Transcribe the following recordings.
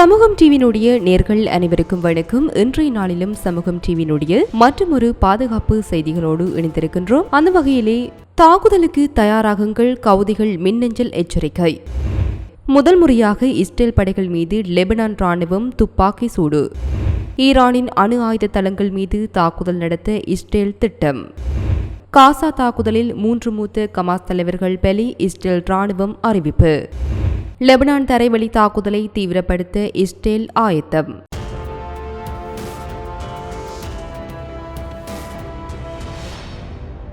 சமூகம் டிவியினுடைய நேர்கள் அனைவருக்கும் வணக்கம். இன்றைய நாளிலும் சமூகம் டிவியினுடைய மற்றொரு பாதுகாப்பு செய்திகளோடு இணைந்திருக்கின்றோம். அந்த வகையிலே தாக்குதலுக்கு தயாராகுங்கள் கவுதிகள் மின்னஞ்சல் எச்சரிக்கை. முதல் முறையாக இஸ்ரேல் படைகள் மீது லெபனான் ராணுவம் துப்பாக்கி சூடு. ஈரானின் அணு ஆயுத தளங்கள் மீது தாக்குதல் நடத்த இஸ்ரேல் திட்டம். காசா தாக்குதலில் மூன்று மூத்த கமாஸ் தலைவர்கள் பலி இஸ்ரேல் ராணுவம் அறிவிப்பு. லெபனான் தரைவழி தாக்குதலை தீவிரப்படுத்த இஸ்ரேல் ஆயத்தம்.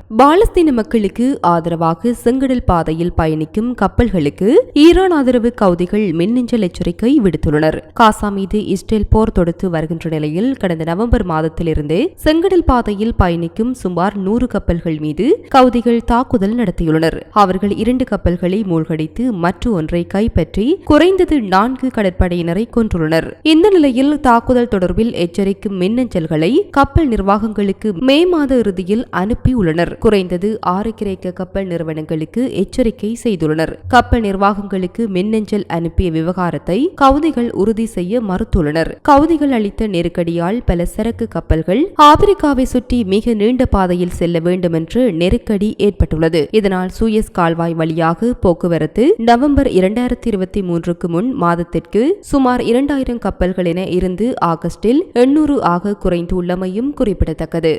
பாலஸ்தீன மக்களுக்கு ஆதரவாக செங்கடல் பாதையில் பயணிக்கும் கப்பல்களுக்கு ஈரான் ஆதரவு கவுதிகள் மின்னஞ்சல் எச்சரிக்கை விடுத்துள்ளனர். காசா மீது இஸ்ரேல் போர் தொடுத்து வருகின்ற நிலையில் கடந்த நவம்பர் மாதத்திலிருந்தே செங்கடல் பாதையில் பயணிக்கும் சுமார் நூறு கப்பல்கள் மீது கவுதிகள் தாக்குதல் நடத்தியுள்ளனர். அவர்கள் இரண்டு கப்பல்களை மூழ்கடித்து மற்ற ஒன்றை கைப்பற்றி குறைந்தது நான்கு கடற்படையினரை கொன்றுள்ளனர். இந்த நிலையில் தாக்குதல் தொடர்பில் எச்சரிக்கும் மின்னஞ்சல்களை கப்பல் நிர்வாகங்களுக்கு மே மாத இறுதியில் அனுப்பியுள்ளனர். குறைந்தது ஆறு கிரேக்க கப்பல் நிறுவனங்களுக்கு எச்சரிக்கை செய்துள்ளனர். கப்பல் நிர்வாகங்களுக்கு மின்னஞ்சல் அனுப்பிய விவகாரத்தை கவுதிகள் உறுதி செய்ய மறுத்துள்ளனர். கவுதிகள் அளித்த நெருக்கடியால் பல சரக்கு கப்பல்கள் ஆப்பிரிக்காவை சுற்றி மிக நீண்ட பாதையில் செல்ல வேண்டும் என்று நெருக்கடி ஏற்பட்டுள்ளது. இதனால் சூயஸ் கால்வாய் வழியாக போக்குவரத்து நவம்பர் இரண்டாயிரத்தி இருபத்தி மூன்றுக்கு முன் மாதத்திற்கு சுமார் இரண்டாயிரம் கப்பல்கள் என இருந்து ஆகஸ்டில் எண்ணூறு ஆக குறைந்துள்ளமையும் குறிப்பிடத்தக்கது.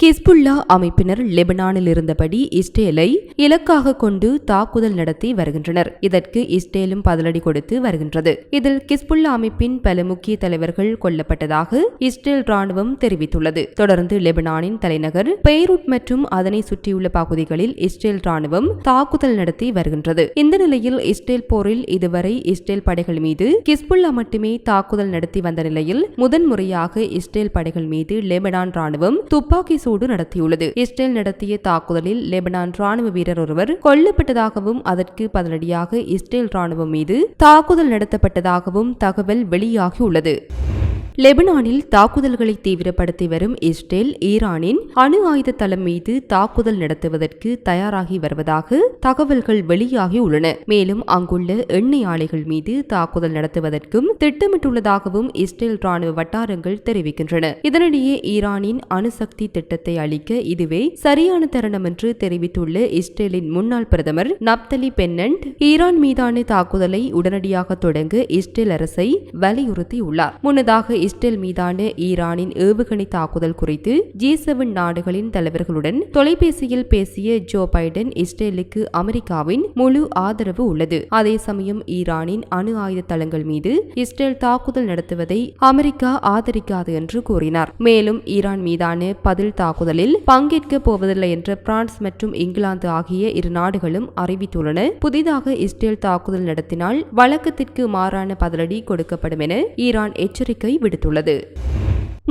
கிஸ்புல்லா அமைப்பினர் லெபனானில் இருந்தபடி இஸ்ரேலை இலக்காக கொண்டு தாக்குதல் நடத்தி வருகின்றனர். இதற்கு இஸ்ரேலும் பதிலடி கொடுத்து வருகின்றது. இதில் கிஸ்புல்லா அமைப்பின் பல முக்கிய தலைவர்கள் கொல்லப்பட்டதாக இஸ்ரேல் ராணுவம் தெரிவித்துள்ளது. தொடர்ந்து லெபனானின் தலைநகர் பெய்ரூட் மற்றும் அதனை சுற்றியுள்ள பகுதிகளில் இஸ்ரேல் ராணுவம் தாக்குதல் நடத்தி வருகின்றது. இந்த நிலையில் இஸ்ரேல் போரில் இதுவரை இஸ்ரேல் படைகள் மீது கிஸ்புல்லா மட்டுமே தாக்குதல் நடத்தி வந்த நிலையில் முதன்முறையாக இஸ்ரேல் படைகள் மீது லெபனான் ராணுவம் துப்பாக்கி சூடு நடத்தியுள்ளது. இஸ்ரேல் நடத்திய தாக்குதலில் லெபனான் ராணுவ வீரர் ஒருவர் கொல்லப்பட்டதாகவும் அதற்கு பதிலடியாக இஸ்ரேல் ராணுவம் மீது தாக்குதல் நடத்தப்பட்டதாகவும் தகவல் வெளியாகியுள்ளது. லெபனானில் தாக்குதல்களை தீவிரப்படுத்தி வரும் இஸ்ரேல் ஈரானின் அணு ஆயுத தளம் மீது தாக்குதல் நடத்துவதற்கு தயாராகி வருவதாக தகவல்கள் வெளியாகி உள்ளன. மேலும் அங்குள்ள எண்ணெய் ஆலைகள் மீது தாக்குதல் நடத்துவதற்கும் திட்டமிட்டுள்ளதாகவும் இஸ்ரேல் ராணுவ வட்டாரங்கள் தெரிவிக்கின்றன. இதனிடையே ஈரானின் அணுசக்தி திட்டத்தை அளிக்க இதுவே சரியான தருணம் என்று தெரிவித்துள்ள இஸ்ரேலின் முன்னாள் பிரதமர் நப்தலி பென்னண்ட் ஈரான் மீதான தாக்குதலை உடனடியாக தொடங்க இஸ்ரேல் அரசை வலியுறுத்தியுள்ளார். முன்னதாக இஸ்ரேல் மீதான ஈரானின் ஏவுகணை தாக்குதல் குறித்து ஜி செவன் நாடுகளின் தலைவர்களுடன் தொலைபேசியில் பேசிய ஜோ பைடன் இஸ்ரேலுக்கு அமெரிக்காவின் முழு ஆதரவு உள்ளது. அதே சமயம் ஈரானின் அணு ஆயுத தளங்கள் மீது இஸ்ரேல் தாக்குதல் நடத்துவதை அமெரிக்கா ஆதரிக்காது என்று கூறினார். மேலும் ஈரான் மீதான பதில் தாக்குதலில் பங்கேற்க போவதில்லை என்ற பிரான்ஸ் மற்றும் இங்கிலாந்து ஆகிய இரு நாடுகளும் அறிவித்துள்ளன. புதிதாக இஸ்ரேல் தாக்குதல் நடத்தினால் வழக்கத்திற்கு மாறான பதிலடி கொடுக்கப்படும் என ஈரான் எச்சரிக்கை விடுத்துள்ளது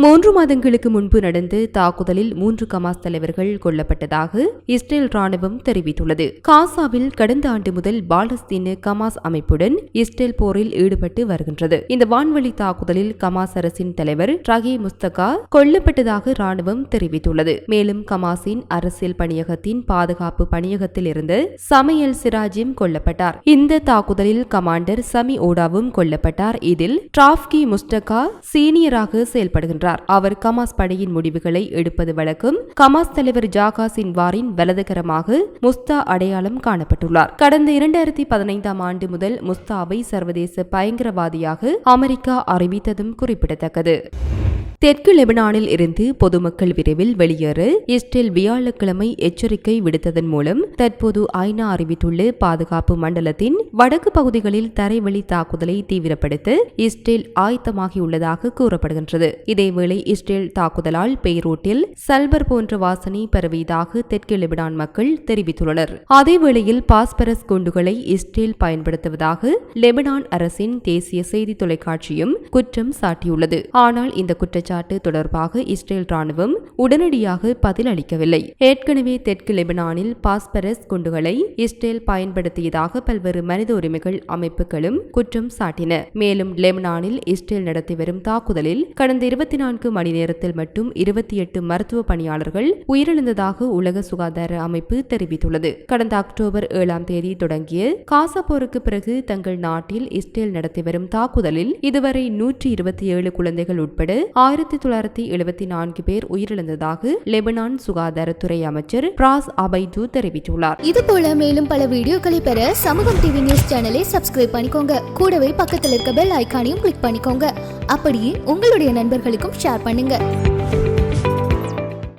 மூன்று மாதங்களுக்கு முன்பு நடந்த தாக்குதலில் மூன்று கமாஸ் தலைவர்கள் கொல்லப்பட்டதாக இஸ்ரேல் ராணுவம் தெரிவித்துள்ளது. காசாவில் கடந்த ஆண்டு முதல் பாலஸ்தீன கமாஸ் அமைப்புடன் இஸ்ரேல் போரில் ஈடுபட்டு வருகின்றது. இந்த வான்வழி தாக்குதலில் கமாஸ் அரசின் தலைவர் ரகி முஸ்தகா கொல்லப்பட்டதாக ராணுவம் தெரிவித்துள்ளது. மேலும் கமாஸின் அரசியல் பணியகத்தின் பாதுகாப்பு பணியகத்தில் இருந்து சமையல் சிராஜிம் கொல்லப்பட்டார். இந்த தாக்குதலில் கமாண்டர் சமி ஓடாவும் கொல்லப்பட்டார். இதில் டிராஃப்கி முஸ்டகா சீனியராக செயல்படுகின்றார். அவர் கமாஸ் படையின் முடிவுகளை எடுப்பது வழக்கம். கமாஸ் தலைவர் ஜாகா சின்வாரின் வலதுகரமாக முஸ்தா அடையாளம் காணப்பட்டுள்ளார். கடந்த இரண்டாயிரத்தி பதினைந்தாம் ஆண்டு முதல் முஸ்தாவை சர்வதேச பயங்கரவாதியாக அமெரிக்கா அறிவித்ததும் குறிப்பிடத்தக்கது. தெற்கு லெபனானில் இருந்து பொதுமக்கள் விரைவில் வெளியேற இஸ்ரேல் வியாழக்கிழமை எச்சரிக்கை விடுத்ததன் மூலம் தற்போது ஐநா அறிவித்துள்ள பாதுகாப்பு மண்டலத்தின் வடக்கு பகுதிகளில் தரைவழி தாக்குதலை தீவிரப்படுத்த இஸ்ரேல் ஆயத்தமாகியுள்ளதாக கூறப்படுகின்றது. இதேவேளை இஸ்ரேல் தாக்குதலால் பெய்ரூட்டில் சல்பர் போன்ற வாசனை பரவியதாக தெற்கு லெபனான் மக்கள் தெரிவித்துள்ளனர். அதேவேளையில் பாஸ்பரஸ் குண்டுகளை இஸ்ரேல் பயன்படுத்துவதாக லெபனான் அரசின் தேசிய செய்தி தொலைக்காட்சியும் குற்றம் சாட்டியுள்ளது. ஆனால் இந்த குற்ற குற்றச்சாட்டு தொடர்பாக இஸ்ரேல் ராணுவம் உடனடியாக பதில் அளிக்கவில்லை. ஏற்கனவே தெற்கு லெபனானில் பாஸ்பரஸ் குண்டுகளை இஸ்ரேல் பயன்படுத்தியதாக பல்வேறு மனித உரிமைகள் அமைப்புகளும் குற்றம் சாட்டின. மேலும் லெபனானில் இஸ்ரேல் நடத்தி வரும் தாக்குதலில் கடந்த இருபத்தி நான்கு மணி நேரத்தில் மட்டும் இருபத்தி எட்டு மருத்துவ பணியாளர்கள் உயிரிழந்ததாக உலக சுகாதார அமைப்பு தெரிவித்துள்ளது. கடந்த அக்டோபர் ஏழாம் தேதி தொடங்கிய காசா போருக்கு பிறகு தங்கள் நாட்டில் இஸ்ரேல் நடத்தி வரும் தாக்குதலில் இதுவரை நூற்றி இருபத்தி ஏழு குழந்தைகள் உட்பட ஆயிரத்தி தொள்ளாயிரத்தி எழுபத்தி நான்கு பேர் உயிரிழந்ததாக லெபனான் சுகாதாரத்துறை அமைச்சர் பிராஸ் அபைது தெரிவித்துள்ளார். இது போல மேலும் பல வீடியோக்களை பெற சமூகம் டிவி நியூஸ் சேனலை சப்ஸ்கிரைப் பண்ணிக்கோங்க. கூடவே பக்கத்தில் இருக்க பெல் ஐகானையும் கிளிக் பண்ணிக்கோங்க. அப்படியே உங்களுடைய நண்பர்களுக்கும் ஷேர் பண்ணுங்க.